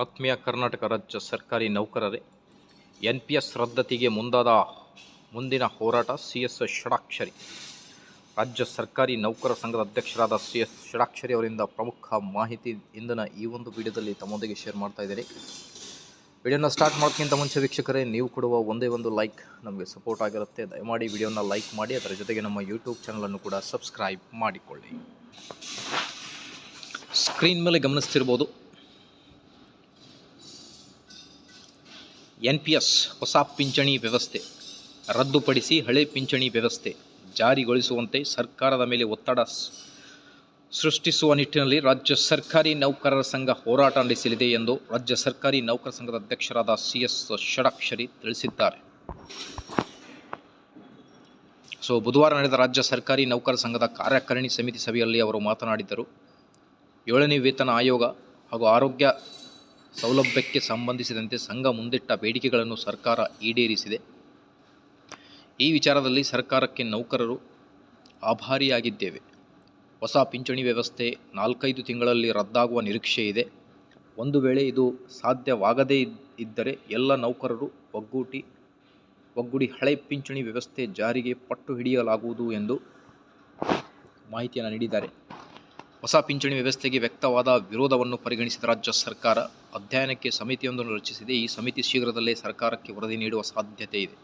ಆತ್ಮೀಯ ಕರ್ನಾಟಕ ರಾಜ್ಯ ಸರ್ಕಾರಿ ನೌಕರರೇ ಎನ್ ಪಿ ಎಸ್ ರದ್ದತಿಗೆ ಮುಂದಾದ ಮುಂದಿನ ಹೋರಾಟ ಸಿ ಎಸ್ ಷಡಾಕ್ಷರಿ. ರಾಜ್ಯ ಸರ್ಕಾರಿ ನೌಕರ ಸಂಘದ ಅಧ್ಯಕ್ಷರಾದ ಸಿ ಎಸ್ ಷಡಾಕ್ಷರಿ ಅವರಿಂದ ಪ್ರಮುಖ ಮಾಹಿತಿ ಇಂದಿನ ಈ ಒಂದು ವಿಡಿಯೋದಲ್ಲಿ ತಮ್ಮೊಂದಿಗೆ ಶೇರ್ ಮಾಡ್ತಾ ಇದ್ದೇನೆ. ವಿಡಿಯೋನ ಸ್ಟಾರ್ಟ್ ಮಾಡೋಕ್ಕಿಂತ ಮುಂಚೆ ವೀಕ್ಷಕರೇ, ನೀವು ಕೊಡುವ ಒಂದೇ ಒಂದು ಲೈಕ್ ನಮಗೆ ಸಪೋರ್ಟ್ ಆಗಿರುತ್ತೆ. ದಯಮಾಡಿ ವಿಡಿಯೋನ ಲೈಕ್ ಮಾಡಿ, ಅದರ ಜೊತೆಗೆ ನಮ್ಮ ಯೂಟ್ಯೂಬ್ ಚಾನಲನ್ನು ಕೂಡ ಸಬ್ಸ್ಕ್ರೈಬ್ ಮಾಡಿಕೊಳ್ಳಿ. ಸ್ಕ್ರೀನ್ ಮೇಲೆ ಗಮನಿಸ್ತಿರ್ಬೋದು. ಎನ್ ಪಿ ಎಸ್ ಹೊಸ ಪಿಂಚಣಿ ವ್ಯವಸ್ಥೆ. ರದ್ದುಪಡಿಸಿ ಹಳೆ ಪಿಂಚಣಿ ವ್ಯವಸ್ಥೆ ಜಾರಿಗೊಳಿಸುವಂತೆ ಸರ್ಕಾರದ ಮೇಲೆ ಒತ್ತಡ ಸೃಷ್ಟಿಸುವ ನಿಟ್ಟಿನಲ್ಲಿ ರಾಜ್ಯ ಸರ್ಕಾರಿ ನೌಕರರ ಸಂಘ ಹೋರಾಟ ನಡೆಸಲಿದೆ ಎಂದು ರಾಜ್ಯ ಸರ್ಕಾರಿ ನೌಕರ ಸಂಘದ ಅಧ್ಯಕ್ಷರಾದ ಸಿ ಎಸ್ ಷಡಾಕ್ಷರಿ ತಿಳಿಸಿದ್ದಾರೆ. ಸೊ, ಬುಧವಾರ ನಡೆದ ರಾಜ್ಯ ಸರ್ಕಾರಿ ನೌಕರ ಸಂಘದ ಕಾರ್ಯಕಾರಿಣಿ ಸಮಿತಿ ಸಭೆಯಲ್ಲಿ ಅವರು ಮಾತನಾಡಿದರು. ಏಳನೇ ವೇತನ ಆಯೋಗ ಹಾಗೂ ಆರೋಗ್ಯ ಸೌಲಭ್ಯಕ್ಕೆ ಸಂಬಂಧಿಸಿದಂತೆ ಸಂಘ ಮುಂದಿಟ್ಟ ಬೇಡಿಕೆಗಳನ್ನು ಸರ್ಕಾರ ಈಡೇರಿಸಿದೆ. ಈ ವಿಚಾರದಲ್ಲಿ ಸರ್ಕಾರಕ್ಕೆ ನೌಕರರು ಆಭಾರಿಯಾಗಿದ್ದೇವೆ. ಹೊಸ ಪಿಂಚಣಿ ವ್ಯವಸ್ಥೆ ನಾಲ್ಕೈದು ತಿಂಗಳಲ್ಲಿ ರದ್ದಾಗುವ ನಿರೀಕ್ಷೆ ಇದೆ. ಒಂದು ವೇಳೆ ಇದು ಸಾಧ್ಯವಾಗದೇ ಇದ್- ಇದ್ದರೆ ಎಲ್ಲ ನೌಕರರು ಒಗ್ಗೂಟಿ, ಒಗ್ಗೂಡಿ ಹಳೆ ಪಿಂಚಣಿ ವ್ಯವಸ್ಥೆ ಜಾರಿಗೆ ಪಟ್ಟು ಹಿಡಿಯಲಾಗುವುದು ಎಂದು ಮಾಹಿತಿಯನ್ನು ನೀಡಿದ್ದಾರೆ. ಹೊಸ ಪಿಂಚಣಿ ವ್ಯವಸ್ಥೆಗೆ ವ್ಯಕ್ತವಾದ ವಿರೋಧವನ್ನು ಪರಿಗಣಿಸಿದ ರಾಜ್ಯ ಸರ್ಕಾರ, ಅಧ್ಯಯನಕ್ಕೆ ಸಮಿತಿಯೊಂದನ್ನು ರಚಿಸಿದೆ. ಈ ಸಮಿತಿ ಶೀಘ್ರದಲ್ಲೇ ಸರ್ಕಾರಕ್ಕೆ ವರದಿ ನೀಡುವ ಸಾಧ್ಯತೆ ಇದೆ.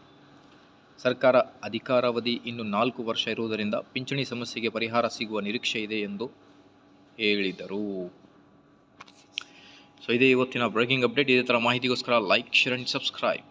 ಸರ್ಕಾರ ಅಧಿಕಾರಾವಧಿ ಇನ್ನು ನಾಲ್ಕು ವರ್ಷ ಇರುವುದರಿಂದ ಪಿಂಚಣಿ ಸಮಸ್ಯೆಗೆ ಪರಿಹಾರ ಸಿಗುವ ನಿರೀಕ್ಷೆ ಇದೆ ಎಂದು ಹೇಳಿದರು. ಸೊ ಇದೇ ಇವತ್ತಿನ ಬ್ರೇಕಿಂಗ್ ಅಪ್ಡೇಟ್ ಇದೇ ಥರ ಮಾಹಿತಿಗೋಸ್ಕರ ಲೈಕ್ ಶೇರ್ ಆ್ಯಂಡ್ ಸಬ್ಸ್ಕ್ರೈಬ್